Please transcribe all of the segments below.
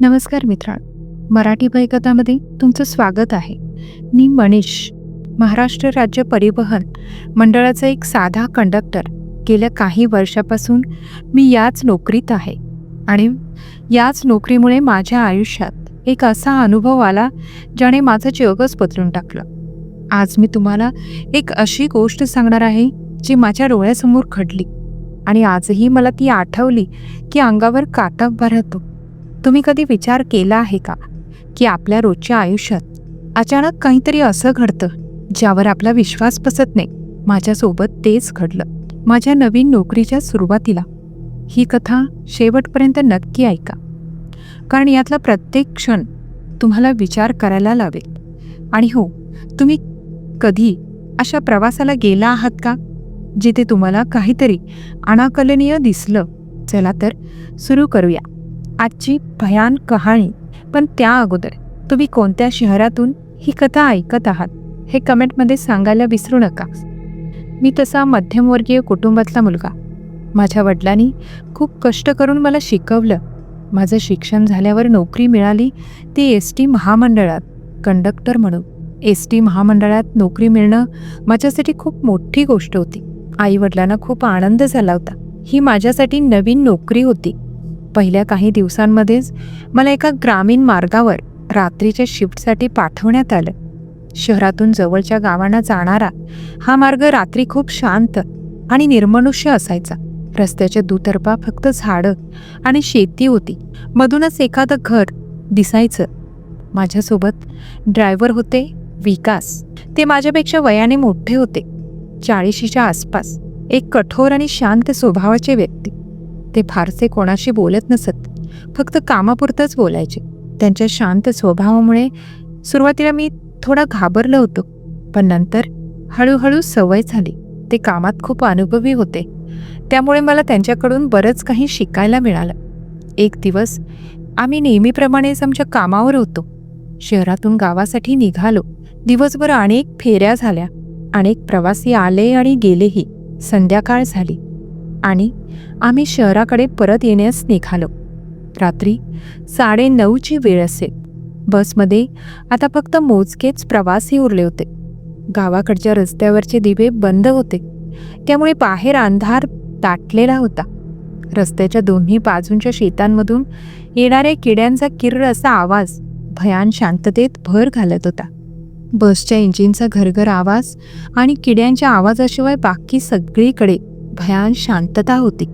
नमस्कार मित्रांनो. मराठी भयकथामध्ये तुमचं स्वागत आहे. मी मनीष. महाराष्ट्र राज्य परिवहन मंडळाचा एक साधा कंडक्टर गेल्या काही वर्षापासून मी याच नोकरीत आहे. आणि याच नोकरीमुळे माझ्या आयुष्यात एक असा अनुभव आला ज्याने माझं जगच बदलून टाकलं. आज मी तुम्हाला एक अशी गोष्ट सांगणार आहे जी माझ्या डोळ्यासमोर घडली. आणि आजही मला ती आठवली की अंगावर काटा भरतो. तुम्ही कधी विचार केला आहे का? की आपल्या रोजच्या आयुष्यात अचानक काहीतरी असं घडतं ज्यावर आपला विश्वास बसत नाही. माझ्यासोबत तेच घडलं. माझ्या नवीन नोकरीच्या सुरुवातीला. ही कथा शेवटपर्यंत नक्की ऐका. कारण यातला प्रत्येक क्षण तुम्हाला विचार करायला लावेल. आणि हो तुम्ही कधी अशा प्रवासाला गेला आहात का? जिथे तुम्हाला काहीतरी अनाकलनीय दिसलं. चला तर सुरू करूया. आजची भयान कहाणी. पण त्या अगोदर तुम्ही कोणत्या शहरातून ही कथा ऐकत आहात हे कमेंटमध्ये सांगायला विसरू नका. मी तसा मध्यमवर्गीय कुटुंबातला मुलगा. माझ्या वडिलांनी खूप कष्ट करून मला शिकवलं. माझं शिक्षण झाल्यावर नोकरी मिळाली ती एस टी महामंडळात कंडक्टर म्हणून. एस टी महामंडळात नोकरी मिळणं माझ्यासाठी खूप मोठी गोष्ट होती. आई वडिलांना खूप आनंद झाला होता. ही माझ्यासाठी नवीन नोकरी होती. पहिल्या काही दिवसांमध्येच मला एका ग्रामीण मार्गावर रात्रीच्या शिफ्टसाठी पाठवण्यात आलं. शहरातून जवळच्या गावांना जाणारा हा मार्ग रात्री खूप शांत आणि निर्मनुष्य असायचा. रस्त्याच्या दुतर्फा फक्त झाडं आणि शेती होती. मधूनच एखादं घर दिसायचं. माझ्यासोबत ड्रायव्हर होते विकास. ते माझ्यापेक्षा वयाने मोठे होते. चाळीशीच्या आसपास एक कठोर आणि शांत स्वभावाचे व्यक्ती. ते फारसे कोणाशी बोलत नसत. फक्त कामापुरतंच बोलायचे. त्यांच्या शांत स्वभावामुळे सुरुवातीला मी थोडा घाबरलो होतो. पण नंतर हळूहळू सवय झाली. ते कामात खूप अनुभवी होते. त्यामुळे मला त्यांच्याकडून बरंच काही शिकायला मिळालं. एक दिवस आम्ही नेहमीप्रमाणेच आमच्या कामावर होतो. शहरातून गावासाठी निघालो. दिवसभर अनेक फेऱ्या झाल्या. अनेक प्रवासी आले आणि गेलेही. संध्याकाळ झाली. आणि आम्ही शहराकडे परत येण्यास निघालो. रात्री साडे नऊची वेळ असेल बसमध्ये आता फक्त मोजकेच प्रवासी उरले होते. गावाकडच्या रस्त्यावरचे दिवे बंद होते. त्यामुळे बाहेर अंधार दाटलेला होता. रस्त्याच्या दोन्ही बाजूंच्या शेतांमधून येणाऱ्या किड्यांचा किर्र असा आवाज भयान शांततेत भर घालत होता. बसच्या इंजिनचा घरघर आवाज आणि किड्यांच्या आवाजाशिवाय बाकी सगळीकडे भयान शांतता होती.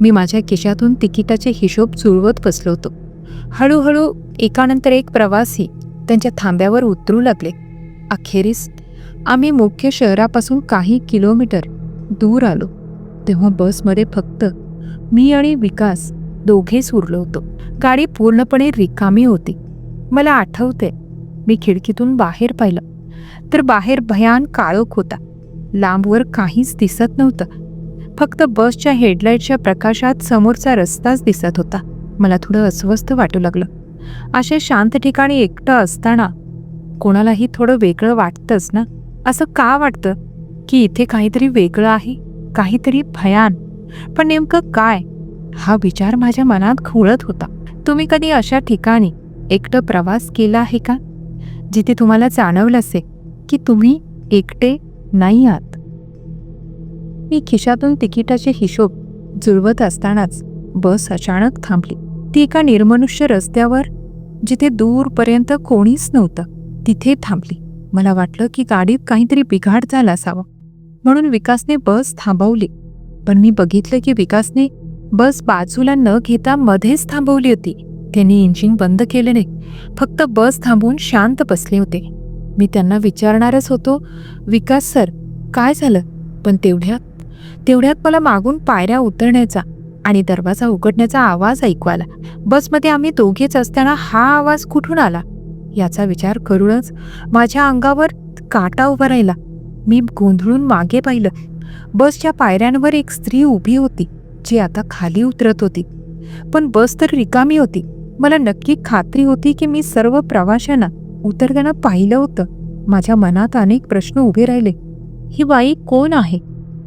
मी माझ्या खिशातून तिकिटाचे हिशोब जुळवत बसलो होतो. हळूहळू एकानंतर एक प्रवासी त्यांच्या थांब्यावर उतरू लागले. अखेरीस आम्ही मुख्य शहरापासून काही किलोमीटर दूर आलो. तेव्हा बसमध्ये फक्त मी आणि विकास दोघेच उरलो होतो. गाडी पूर्णपणे रिकामी होती. मला आठवते मी खिडकीतून बाहेर पाहिलं. तर बाहेर भयान काळोख होता. लांबवर काहीच दिसत नव्हतं. फक्त बसच्या हेडलाईटच्या प्रकाशात समोरचा रस्ताच दिसत होता. मला थोडं अस्वस्थ वाटू लागलं. अशा शांत ठिकाणी एकटं असताना कोणालाही थोडं वेगळं वाटतंच ना? असं का वाटतं? की इथे काहीतरी वेगळं आहे? काहीतरी भयान? पण नेमकं काय? हा विचार माझ्या मनात खुळत होता. तुम्ही कधी अशा ठिकाणी एकटं प्रवास केला आहे का? जिथे तुम्हाला जाणवलं असेल की तुम्ही एकटे नाही आहात. मी खिशातून तिकिटाचे हिशोब जुळवत असतानाच बस अचानक थांबली. ती एका निर्मनुष्य रस्त्यावर जिथे दूरपर्यंत कोणीच नव्हतं तिथे थांबली. मला वाटलं की गाडीत काहीतरी बिघाड झाला असावा. म्हणून विकासने बस थांबवली. पण मी बघितलं की विकासने बस बाजूला न घेता मध्येच थांबवली होती. त्यांनी इंजिन बंद केले नाही फक्त बस थांबवून शांत बसले होते. मी त्यांना विचारणारच होतो विकास सर काय झालं? पण तेवढ्यात तेवढ्यात मला मागून पायऱ्या उतरण्याचा आणि दरवाजा उघडण्याचा आवाज ऐकू आला. बसमध्ये आम्ही दोघेच असताना हा आवाज कुठून आला? याचा विचार करूनच माझ्या अंगावर काटा उभा राहिला. मी गोंधळून मागे पाहिलं. बसच्या पायऱ्यांवर एक स्त्री उभी होती जी आता खाली उतरत होती. पण बस तर रिकामी होती. मला नक्की खात्री होती की मी सर्व प्रवाशांना उतरताना पाहिलं होतं. माझ्या मनात अनेक प्रश्न उभे राहिले. ही बाई कोण आहे?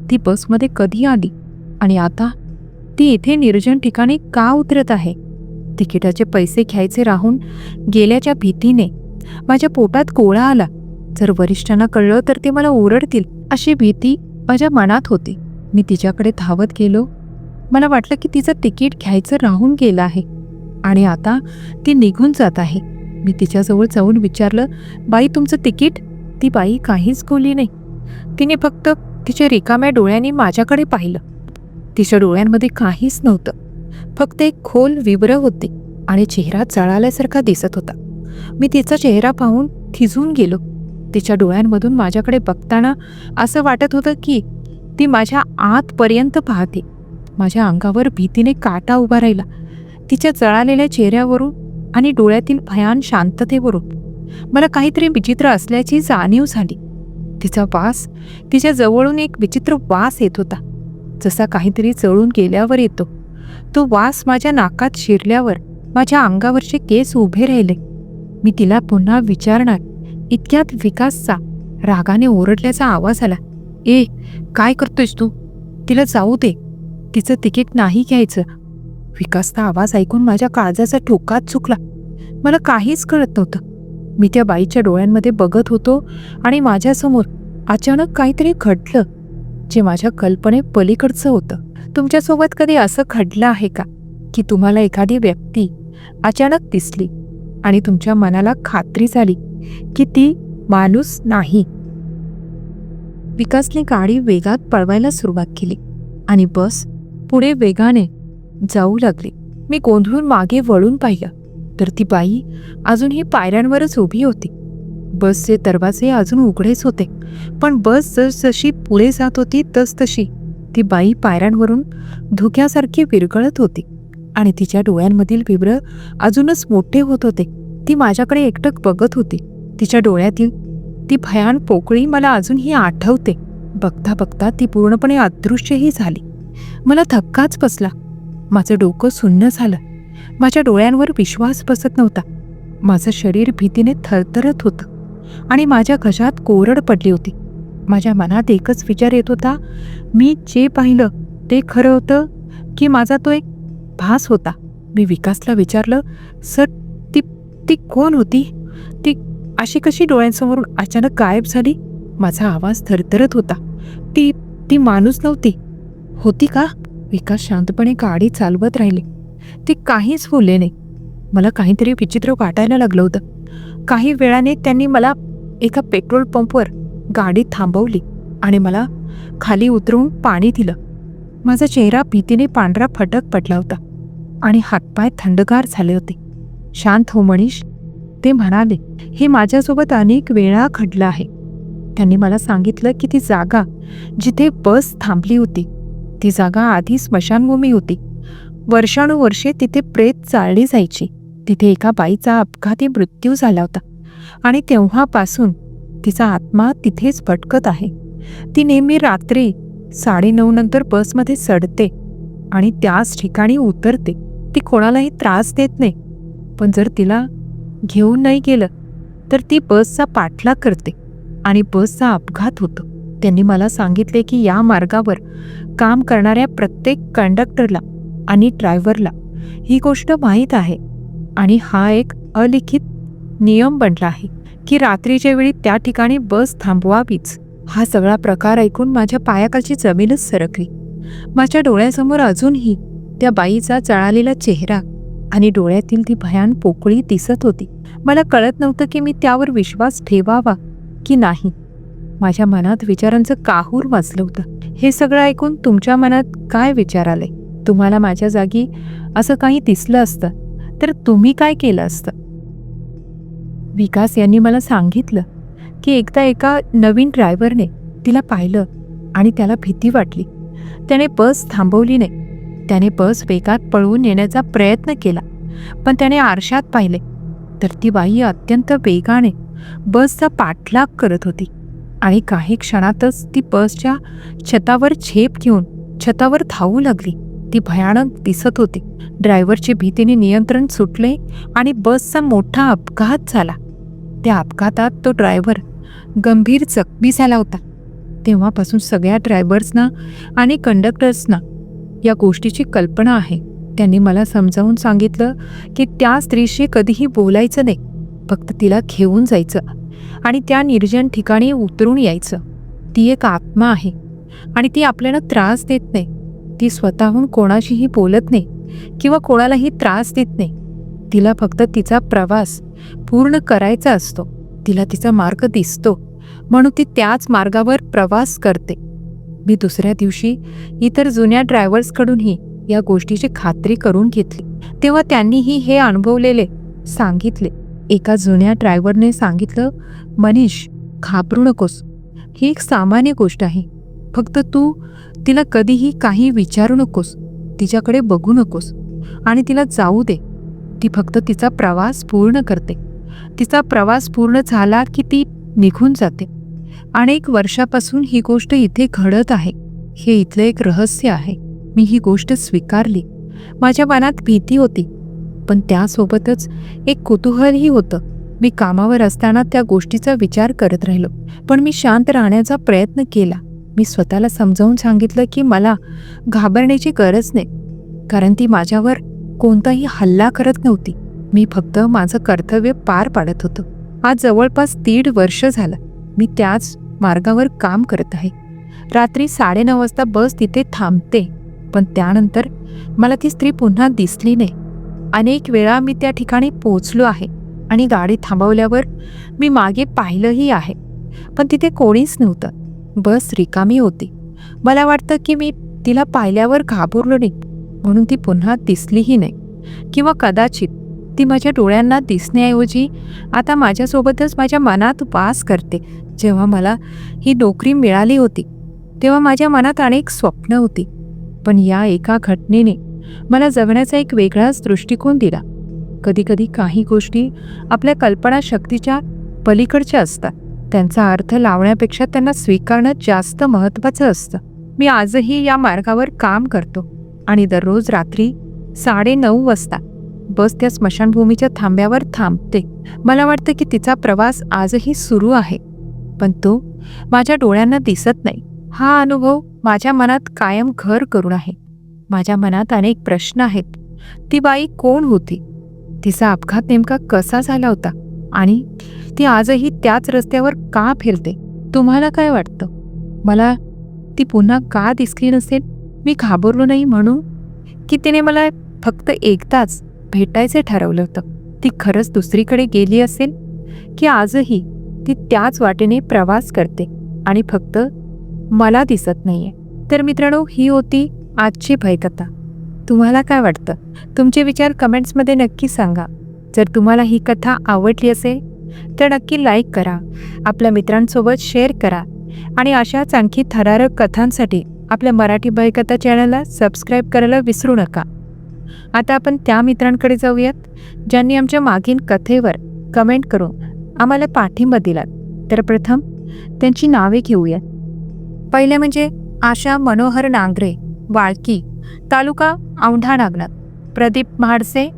ती बसमध्ये कधी आली? आणि आता ती इथे निर्जन ठिकाणी का उतरत आहे? तिकिटाचे पैसे घ्यायचे राहून गेल्याच्या भीतीने माझ्या पोटात गोळा आला. जर वरिष्ठांना कळलं तर ते मला ओरडतील अशी भीती माझ्या मनात होती. मी तिच्याकडे धावत गेलो. मला वाटलं की तिचं तिकीट घ्यायचं राहून गेलं आहे. आणि आता ती निघून जात आहे. मी तिच्याजवळ जाऊन विचारलं बाई तुमचं तिकीट? ती बाई काहीच बोलली नाही. तिने फक्त तिच्या रिकाम्या डोळ्यांनी माझ्याकडे पाहिलं. तिच्या डोळ्यांमध्ये काहीच नव्हतं. फक्त एक खोल विब्र होते आणि चेहरा जळाल्यासारखा दिसत होता. मी तिचा चेहरा पाहून थिजून गेलो. तिच्या डोळ्यांमधून माझ्याकडे बघताना असं वाटत होतं की ती माझ्या आतपर्यंत पाहते. माझ्या अंगावर भीतीने काटा उभा राहिला. तिच्या जळालेल्या चेहऱ्यावरून आणि डोळ्यातील भयान शांततेवरून मला काहीतरी विचित्र असल्याची जाणीव झाली. तिचा वास तिच्या जवळून एक विचित्र वास येत होता. जसा काहीतरी चळून गेल्यावर येतो. तो वास माझ्या नाकात शिरल्यावर माझ्या अंगावरचे केस उभे राहिले. मी तिला पुन्हा विचारणार इतक्यात विकासचा रागाने ओरडल्याचा आवाज आला. ए काय करतोयस तू? तिला जाऊ दे. तिचं तिकीट नाही घ्यायचं. विकासचा आवाज ऐकून माझ्या काळजाचा ठोकाच चुकला. मला काहीच कळत नव्हतं. मी त्या बाईच्या डोळ्यांमध्ये बघत होतो आणि माझ्यासमोर अचानक काहीतरी घडलं जे माझ्या कल्पने पलीकडचं होतं. तुमच्यासोबत कधी असं घडलं आहे का की तुम्हाला एखादी व्यक्ती अचानक दिसली आणि तुमच्या मनाला खात्री झाली की ती माणूस नाही? विकासने गाडी वेगात पळवायला सुरुवात केली आणि बस पुढे वेगाने जाऊ लागली. मी गोंधळून मागे वळून पाहिलं. तर ती बाई अजूनही पायऱ्यांवरच उभी होती. बसचे दरवाजे अजून उघडेच होते पण बस जसजशी पुढे जात होती तसतशी ती बाई पायऱ्यांवरून धुक्यासारखी विरघळत होती आणि तिच्या डोळ्यांमधील विब्र अजूनच मोठे होत होते. ती माझ्याकडे एकटक बघत होती. तिच्या डोळ्यातील ती भयान पोकळी मला अजूनही आठवते. बघता बघता ती पूर्णपणे अदृश्यही झाली. मला धक्काच बसला. माझं डोकं सुन्न झालं. माझ्या डोळ्यांवर विश्वास बसत नव्हता. माझं शरीर भीतीने थरथरत होतं आणि माझ्या घशात कोरड पडली होती. माझ्या मनात एकच विचार येत होता मी जे पाहिलं ते खरं होतं की माझा तो एक भास होता. मी विकासला विचारलं सर ती ती कोण होती? ती अशी कशी डोळ्यांसमोरून अचानक गायब झाली? माझा आवाज थरथरत होता. ती ती माणूस नव्हती. होती का? विकास शांतपणे गाडी चालवत राहिली. ती काहीच बोलले नाही. मला काहीतरी विचित्र वाटायला लागलं होतं. काही वेळाने त्यांनी मला एका पेट्रोल पंपवर गाडी थांबवली आणि मला खाली उतरून पाणी दिलं. माझा चेहरा भीतीने पांढरा फटक पडला होता आणि हातपाय थंडगार झाले होते. शांत हो मनीष ते म्हणाले हे माझ्यासोबत अनेक वेळा घडलं आहे. त्यांनी मला सांगितलं की ती जागा जिथे बस थांबली होती ती जागा आधी स्मशानभूमी होती. वर्षानुवर्षे तिथे प्रेत चाळली जायची. तिथे एका बाईचा अपघाती मृत्यू झाला होता आणि तेव्हापासून तिचा आत्मा तिथेच भटकत आहे. ती नेहमी रात्री साडेनऊ नंतर बसमध्ये चढते आणि त्याच ठिकाणी उतरते. ती कोणालाही त्रास देत नाही. पण जर तिला घेऊन नाही गेलं तर ती बसचा पाठलाग करते आणि बसचा अपघात होतो. त्यांनी मला सांगितले की या मार्गावर काम करणाऱ्या प्रत्येक कंडक्टरला आणि ड्रायव्हरला. ही गोष्ट माहीत आहे. आणि हा एक अलिखित नियम बनला आहे की रात्रीच्या वेळी त्या ठिकाणी बस थांबवावीच. हा सगळा प्रकार ऐकून माझ्या पायाखालची जमीनच सरकली. माझ्या डोळ्यासमोर अजूनही त्या बाईचा जळालेला चेहरा आणि डोळ्यातील ती भयान पोकळी दिसत होती. मला कळत नव्हतं की मी त्यावर विश्वास ठेवावा की नाही. माझ्या मनात विचारांचं काहूर वाचलं होतं. हे सगळं ऐकून तुमच्या मनात काय विचार आले? तुम्हाला माझ्या जागी असं काही दिसलं असतं तर तुम्ही काय केलं असतं? विकास यांनी मला सांगितलं की एकदा एका नवीन ड्रायव्हरने तिला पाहिलं आणि त्याला भीती वाटली. त्याने बस थांबवली नाही. त्याने बस वेगात पळवून नेण्याचा प्रयत्न केला पण त्याने आरशात पाहिले तर ती बाई अत्यंत वेगाने बसचा पाठलाग करत होती आणि काही क्षणातच ती बसच्या छतावर झेप घेऊन छतावर धावू लागली. ती भयानक दिसत होती. ड्रायव्हरची भीतीने नियंत्रण सुटले आणि बसचा मोठा अपघात झाला. त्या अपघातात तो ड्रायव्हर गंभीर जखमी झाला होता. तेव्हापासून सगळ्या ड्रायव्हर्सना आणि कंडक्टर्सना या गोष्टीची कल्पना आहे. त्यांनी मला समजावून सांगितलं की त्या स्त्रीशी कधीही बोलायचं नाही. फक्त तिला घेऊन जायचं आणि त्या निर्जन ठिकाणी उतरून यायचं. ती एक आत्मा आहे आणि ती आपल्याला त्रास देत नाही. ती स्वतःहून कोणाशीही बोलत नाही किंवा कोणालाही त्रास देत नाही. तिला फक्त तिचा प्रवास पूर्ण करायचा असतो. तिला तिचा मार्ग दिसतो. म्हणून ती त्याच मार्गावर प्रवास करते. मी दुसऱ्या दिवशी इतर जुन्या ड्रायव्हर्सकडूनही या गोष्टीची खात्री करून घेतली. तेव्हा त्यांनीही हे अनुभवलेले सांगितले. एका जुन्या ड्रायव्हरने सांगितलं मनीष घाबरू नकोस. ही एक सामान्य गोष्ट आहे. फक्त तू तिला कधीही काही विचारू नकोस. तिच्याकडे बघू नकोस. आणि तिला जाऊ दे. ती फक्त तिचा प्रवास पूर्ण करते. तिचा प्रवास पूर्ण झाला की ती निघून जाते. अनेक वर्षापासून ही गोष्ट इथे घडत आहे. हे इथलं एक रहस्य आहे. मी ही गोष्ट स्वीकारली. माझ्या मनात भीती होती. पण त्यासोबतच एक कुतूहलही होतं. मी कामावर असताना त्या गोष्टीचा विचार करत राहिलो. पण मी शांत राहण्याचा प्रयत्न केला. मी स्वतःला समजावून सांगितलं की मला घाबरण्याची गरज नाही कारण ती माझ्यावर कोणताही हल्ला करत नव्हती. मी फक्त माझं कर्तव्य पार पाडत होतो. आज जवळपास दीड वर्ष झालं. मी त्याच मार्गावर काम करत आहे. रात्री साडेनऊ वाजता बस तिथे थांबते पण त्यानंतर मला ती स्त्री पुन्हा दिसली नाही. अनेक वेळा मी त्या ठिकाणी पोचलो आहे आणि गाडी थांबवल्यावर मी मागे पाहिलंही आहे पण तिथे कोणीच नव्हतं. बस रिकामी होती. मला वाटतं की मी तिला पाहिल्यावर घाबरलो नाही म्हणून ती पुन्हा दिसलीही नाही. किंवा कदाचित ती माझ्या डोळ्यांना दिसण्याऐवजी आता माझ्यासोबतच माझ्या मनात वास करते. जेव्हा मला ही नोकरी मिळाली होती तेव्हा माझ्या मनात अनेक स्वप्न होती. पण या एका घटनेने मला जगण्याचा एक वेगळाच दृष्टिकोन दिला. कधीकधी काही गोष्टी आपल्या कल्पनाशक्तीच्या पलीकडच्या असतात. त्यांचा अर्थ लावण्यापेक्षा त्यांना स्वीकारणं जास्त महत्त्वाचं असतं. मी आजही या मार्गावर काम करतो आणि दररोज रात्री साडे नऊ वाजता बस त्या स्मशानभूमीच्या थांब्यावर थांबते. मला वाटतं की तिचा प्रवास आजही सुरू आहे पण तो माझ्या डोळ्यांना दिसत नाही. हा अनुभव माझ्या मनात कायम घर करून आहे. माझ्या मनात अनेक प्रश्न आहेत. ती बाई कोण होती? तिचा अपघात नेमका कसा झाला होता? आणि ती आजही त्याच रस्त्यावर का फिरते? तुम्हाला काय वाटतं? मला ती पुन्हा का दिसली नसेल? मी घाबरलो नाही म्हणून? की तिने मला फक्त एकदाच भेटायचे ठरवलं होतं? ती खरंच दुसरीकडे गेली असेल? की आजही ती त्याच वाटेने प्रवास करते आणि फक्त मला दिसत नाही आहे तर मित्रांनो ही होती आजची भयकथा. तुम्हाला काय वाटतं? तुमचे विचार कमेंट्समध्ये नक्की सांगा. जर तुम्हाला ही कथा आवडली असेल तर नक्की लाईक करा आपल्या मित्रांसोबत शेअर करा आणि अशाच आणखी थरारक कथांसाठी आपल्या मराठी भयकथा चॅनलला सबस्क्राईब करायला विसरू नका. आता आपण त्या मित्रांकडे जाऊयात ज्यांनी आमच्या मागील कथेवर कमेंट करून आम्हाला पाठिंबा दिलात. तर प्रथम त्यांची नावे घेऊयात. पहिले म्हणजे आशा मनोहर नांगरे वाळकी तालुका औंढा नागनाथ प्रदीप म्हाडसे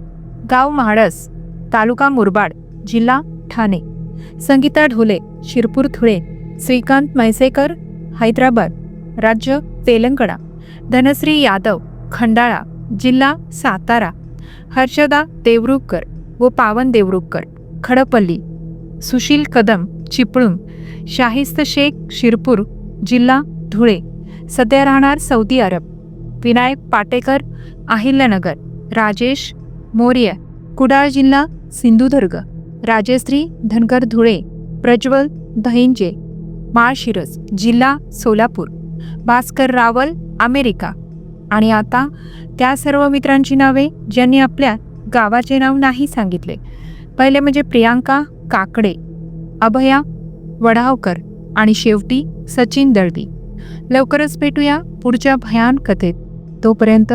गाव म्हाडस तालुका मुरबाड जिल्हा ठाणे. संगीता ढोले शिरपूर धुळे श्रीकांत मैसेकर हैदराबाद. राज्य तेलंगणा. धनश्री यादव खंडाळा जिल्हा सातारा. हर्षदा देवरुखकर व पावन देवरुखकर खडपल्ली. सुशील कदम चिपळूण. शाहिस्त शेख शिरपूर जिल्हा धुळे. सध्या राहणार सौदी अरब. विनायक पाटेकर अहिल्यानगर. राजेश मोर्य कुडाळ जिल्हा सिंधुदुर्ग राजश्री धनगर धुळे प्रज्वल दहिंजे माळशिरस जिल्हा सोलापूर भास्कर रावल अमेरिका. आणि आता त्या सर्व मित्रांची नावे ज्यांनी आपल्या गावाचे नाव नाही सांगितले. पहिले म्हणजे प्रियांका काकडे अभया वडावकर आणि शेवटी सचिन दळवी. लवकरच भेटूया पुढच्या भयान कथेत. तोपर्यंत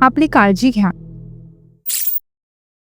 आपली काळजी घ्या.